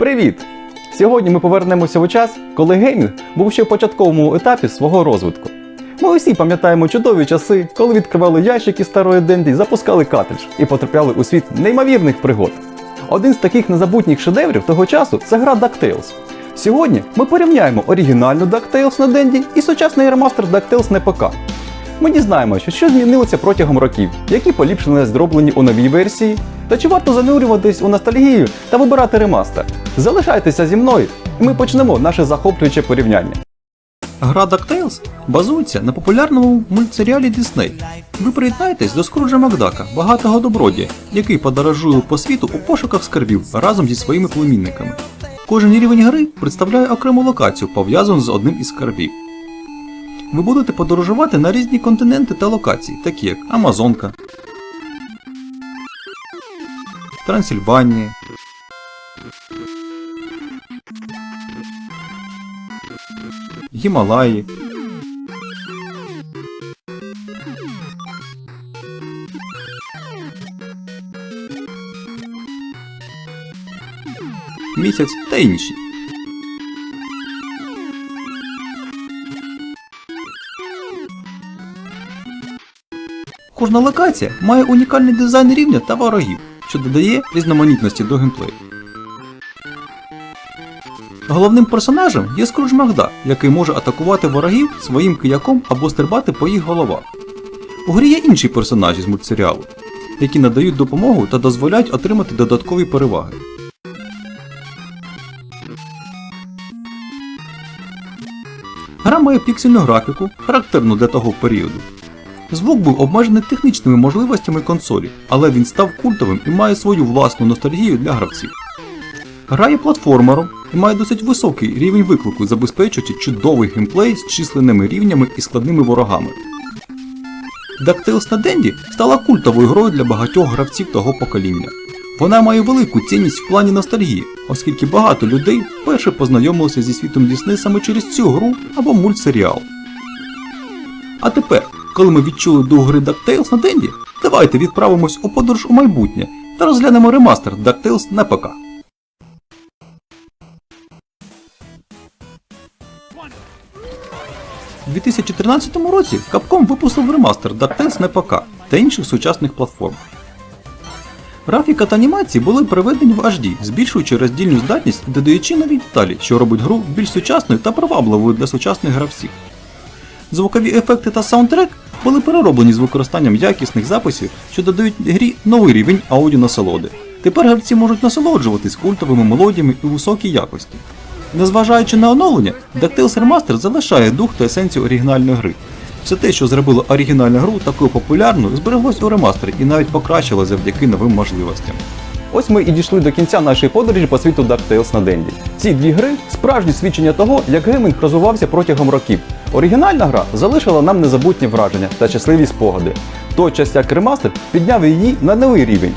Привіт! Сьогодні ми повернемося в час, коли геймінг був ще в початковому етапі свого розвитку. Ми усі пам'ятаємо чудові часи, коли відкривали ящики старої Денді, запускали картридж і потрапляли у світ неймовірних пригод. Один з таких незабутніх шедеврів того часу це гра DuckTales. Сьогодні ми порівняємо оригінальну DuckTales на Денді і сучасний ремастер DuckTales на ПК. Ми дізнаємося, що змінилося протягом років, які поліпшення зроблені у новій версії, та чи варто занурюватись у ностальгію та вибирати ремастер. Залишайтеся зі мною, і ми почнемо наше захоплююче порівняння. Гра DuckTales базується на популярному мультсеріалі Disney. Ви приєднаєтесь до Скруджа Макдака, багатого добродія, який подорожує по світу у пошуках скарбів разом зі своїми племінниками. Кожен рівень гри представляє окрему локацію, пов'язану з одним із скарбів. Ви будете подорожувати на різні континенти та локації, такі як Амазонка, Трансильванія, Гімалаї, місяць та інші. Кожна локація має унікальний дизайн рівня та ворогів, що додає різноманітності до геймплею. Головним персонажем є Скрудж Макдак, який може атакувати ворогів своїм кияком або стрибати по їх головах. У грі є інші персонажі з мультсеріалу, які надають допомогу та дозволяють отримати додаткові переваги. Гра має піксельну графіку, характерну для того періоду. Звук був обмежений технічними можливостями консолі, але він став культовим і має свою власну ностальгію для гравців. Гра є платформером і має досить високий рівень виклику, забезпечуючи чудовий геймплей з численними рівнями і складними ворогами. DuckTales на Денді стала культовою грою для багатьох гравців того покоління. Вона має велику цінність в плані ностальгії, оскільки багато людей вперше познайомилися зі світом Дісней саме через цю гру або мультсеріал. А тепер, коли ми відчули дух гри DuckTales на Денді, давайте відправимось у подорож у майбутнє та розглянемо ремастер DuckTales на ПК. У 2013 році Capcom випустив ремастер DuckTales на ПК та інших сучасних платформ. Графіка та анімації були приведені в HD, збільшуючи роздільну здатність і додаючи нові деталі, що робить гру більш сучасною та привабливою для сучасних гравців. Звукові ефекти та саундтрек були перероблені з використанням якісних записів, що додають грі новий рівень аудіонасолоди. Тепер гравці можуть насолоджуватись культовими мелодіями у високій якості. Незважаючи на оновлення, DuckTales Remaster залишає дух та есенцію оригінальної гри. Все те, що зробило оригінальну гру такою популярною, збереглось у ремастері і навіть покращило завдяки новим можливостям. Ось ми і дійшли до кінця нашої подорожі по світу DuckTales на Денді. Ці дві гри справжні свідчення того, як геймінг розвивався протягом років. Оригінальна гра залишила нам незабутні враження та щасливі спогади. Той час як ремастер підняв її на новий рівень.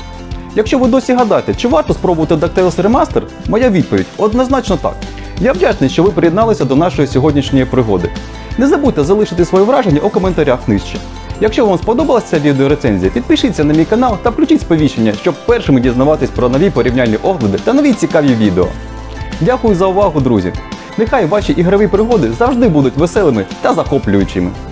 Якщо ви досі гадаєте, чи варто спробувати DuckTales Remaster, моя відповідь однозначно так. Я вдячний, що ви приєдналися до нашої сьогоднішньої пригоди. Не забудьте залишити свої враження у коментарях нижче. Якщо вам сподобалася ця відеорецензія, підпишіться на мій канал та включіть сповіщення, щоб першими дізнаватись про нові порівняльні огляди та нові цікаві відео. Дякую за увагу, друзі! Нехай ваші ігрові пригоди завжди будуть веселими та захоплюючими.